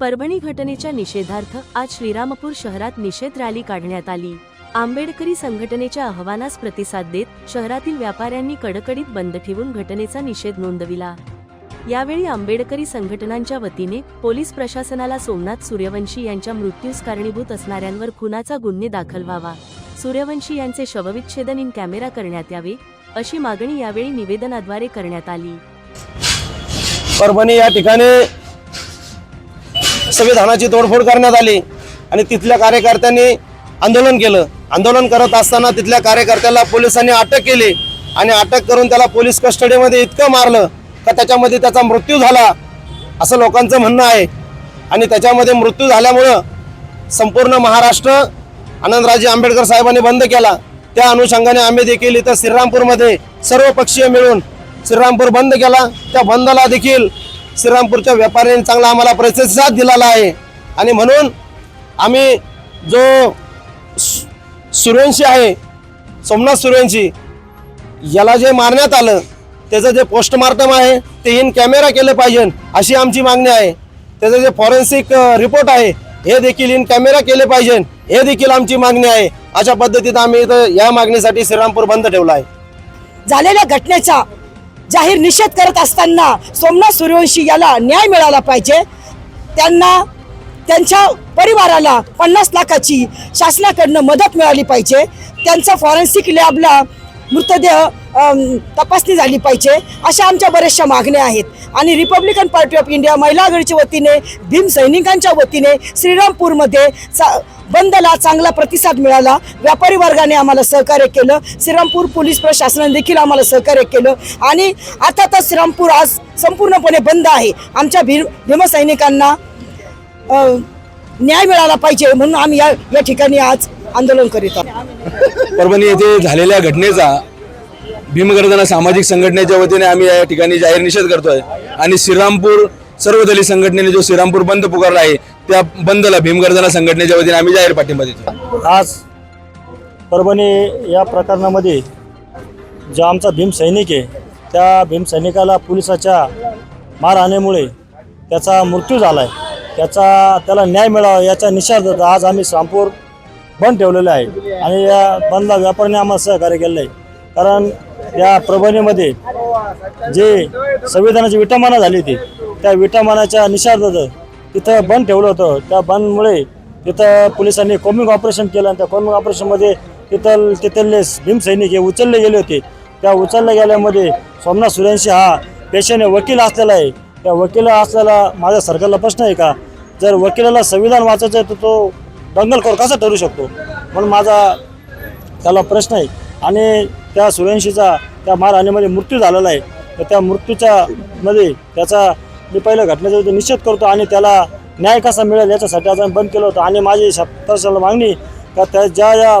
परभणी घटनेच्या निषेधार्थ आज श्रीरामपूर शहरात निषेध रॅली काढण्यात आली. आंबेडकरी संघटनेच्या अहवानास प्रतिसाद देत शहरातील व्यापाऱ्यांनी कडकडीत बंद ठेवून घटनेचा निषेध नोंदविला. यावेळी आंबेडकरी संघटनांच्या वतीने पोलीस प्रशासनाला सोमनाथ सूर्यवंशी यांच्या मृत्यूस कारणीभूत असणाऱ्यांवर खुनाचा गुन्हे दाखल व्हावा. सूर्यवंशी यांचे शवविच्छेदन इन कॅमेरा करण्यात यावे अशी मागणी यावेळी निवेदनाद्वारे करण्यात आली. परभणी या ठिकाणी संविधानाची तोडफोड करण्यात आली आणि तिथल्या कार्यकर्त्यांनी आंदोलन केलं. आंदोलन करत असताना तिथल्या कार्यकर्त्याला पोलिसांनी अटक केली आणि अटक करून त्याला पोलीस कस्टडीमध्ये इतकं मारलं का त्याच्यामध्ये त्याचा मृत्यू झाला असं लोकांचं म्हणणं आहे. आणि त्याच्यामध्ये मृत्यू झाल्यामुळं संपूर्ण महाराष्ट्र आनंदराजे आंबेडकर साहेबांनी बंद केला. त्या अनुषंगाने आम्ही देखील इथं श्रीरामपूरमध्ये सर्व पक्षीय मिळून श्रीरामपूर बंद केला. त्या बंदला देखील श्रीरामपूरच्या व्यापाऱ्यांनी चांगला आम्हाला प्रतिसाद दिलेला आहे. आणि म्हणून आम्ही जो सु- सूर्यवंशी आहे सोमनाथ सूर्यवंशी याला जे मारण्यात आलं त्याचं जे पोस्टमार्टम आहे ते इन कॅमेरा केलं पाहिजे अशी आमची मागणी आहे. त्याचं जे फॉरेन्सिक रिपोर्ट आहे हे देखील इन कॅमेरा केले पाहिजे हे देखील आमची मागणी आहे. अशा पद्धतीत आम्ही या मागणीसाठी श्रीरामपूर बंद ठेवला आहे. झालेल्या घटनेचा जाहीर निषेध करत असताना सोमनाथ सूर्यवंशी याला न्याय मिळाला पाहिजे. त्यांना त्यांच्या परिवाराला पन्नास लाखाची शासनाकडनं मदत मिळाली पाहिजे. त्यांचा फॉरेन्सिक लॅबला मृतदेह तपासणी झाली पाहिजे अशा आमच्या बऱ्याचशा मागण्या आहेत. आणि रिपब्लिकन पार्टी ऑफ इंडिया महिला आघाडीच्या वतीने भीम सैनिकांच्या वतीने श्रीरामपूरमध्ये चा- बंदला चांगला प्रतिसाद मिळाला. व्यापारी वर्गाने आम्हाला सहकार्य केलं. श्रीरामपूर पोलीस प्रशासनाने देखील आम्हाला सहकार्य केलं. आणि आता तर श्रीरामपूर आज संपूर्णपणे बंद आहे. आमच्या भीम भीमसैनिकांना न्याय मिळाला पाहिजे म्हणून आम्ही या या ठिकाणी आज आंदोलन करीत आहोत. परभणी येथे झालेल्या घटनेचा भीमगर्जना सामाजिक संघटनेच्या वतीने आम्ही या ठिकाणी जाहीर निषेध करतोय. आणि श्रीरामपूर सर्व दलित संघटनेने जो श्रीरामपूर बंद पुकारला आहे त्या बंदला भीमगर्जना संघटनेच्या वतीने आम्ही जाहीर पाठिंबा देतो आज परभणी या प्रकरणामध्ये जो आमचा भीम सैनिक आहे त्या भीम सैनिकाला पोलिसाच्या मारहाणीमुळे त्याचा मृत्यू झाला आहे त्याचा त्याला न्याय मिळावा याचा निषेध आज आम्ही श्रामपूर बंद ठेवलेलं आहे. आणि या बंदला व्यापाऱ्याने आम्हाला सहकार्य केलं आहे कारण या परभणीमध्ये जे संविधानाची विटंबना झाली होती त्या विटंबनाच्या निषेधार्थ तिथं बंद ठेवलं होतं. त्या बंदमुळे तिथं पोलिसांनी कॉमिंग ऑपरेशन केलं आणि त्या कॉमिंग ऑपरेशनमध्ये तिथं तिथले भीमसैनिक हे उचलले गेले होते. त्या उचलल्या गेल्यामध्ये सोमनाथ सूर्यवंशी हा पेशाने वकील असलेला आहे. त्या वकील असलेला माझ्या सरकारला प्रश्न आहे का? जर वकिलाला संविधान वाचायचं आहे तर तो दंगलखोर कसा ठरू शकतो? म्हणून माझा त्याला प्रश्न आहे. आणि त्या सूर्यवंशीचा त्या मारहाणीमध्ये मृत्यू झालेला आहे. तर त्या मृत्यूच्या मध्ये त्याचा मी पहिल्या घटनेचा जो निषेध करतो आणि त्याला न्याय कसा मिळेल याच्यासाठी आज आम्ही बंद केलं होतं. आणि माझी प्रशासनाला मागणी का त्या ज्या ज्या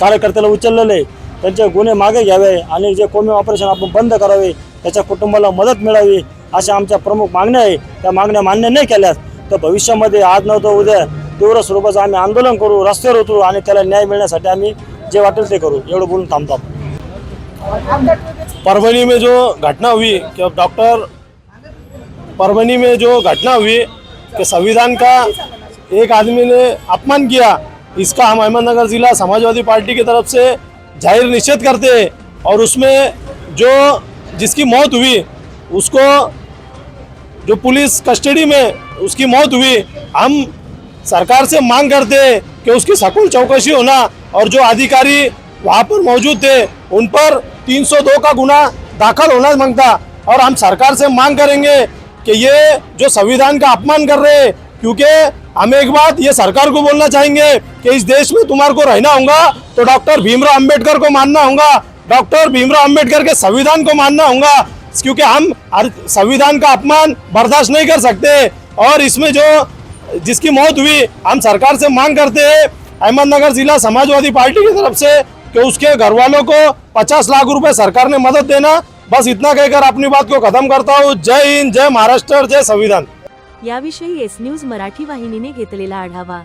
कार्यकर्त्याला उचललेलं आहे त्यांचे गुन्हे मागे घ्यावे आणि जे कोमी ऑपरेशन आपण बंद करावे त्याच्या कुटुंबाला मदत मिळावी अशा आमच्या प्रमुख मागण्या आहे. त्या मागण्या मान्य नाही केल्यास तर भविष्यामध्ये आज नव्हतं उद्या तीव्र स्वरूपाचं आम्ही आंदोलन करू रस्त्यावर उतरू आणि त्याला न्याय मिळण्यासाठी आम्ही जे वाटेल ते करू बोलून थांबतो आपण. परभनी में जो घटना हुई, कि डॉक्टर परभनी में जो घटना हुई, कि संविधान का एक आदमी ने अपमान किया, इसका हम अहमदनगर जिला समाजवादी पार्टी की तरफ़ से ज़ाहिर निषेध करते हैं, और उसमें जो जिसकी मौत हुई, उसको जो पुलिस कस्टडी में उसकी मौत हुई, हम सरकार से मांग करते हैं कि उसकी सकुल चौकसी होना और जो अधिकारी वहाँ पर मौजूद थे, उन पर 302 का गुना दाखिल होना माँगता। और हम सरकार से मांग करेंगे कि ये जो संविधान का अपमान कर रहे हैं, क्योंकि हम एक बात ये सरकार को बोलना चाहेंगे कि इस देश में तुम्हारे को रहना होगा तो डॉक्टर भीमराव अंबेडकर को मानना होगा, डॉक्टर भीमराव अंबेडकर के संविधान को मानना होगा, क्योंकि हम संविधान का अपमान बर्दाश्त नहीं कर सकते। और इसमें जो जिसकी मौत हुई हम सरकार से मांग करते हैं अहमदनगर जिला समाजवादी पार्टी की तरफ से कि उसके घर वालों को 50 लाख रुपए सरकार ने मदद देना। बस इतना कहकर अपनी बात को खत्म करता हूँ। जय हिंद जय महाराष्ट्र जय संविधान। याविषयी एस न्यूज मराठी वाहिनीने घेतलेला आढावा।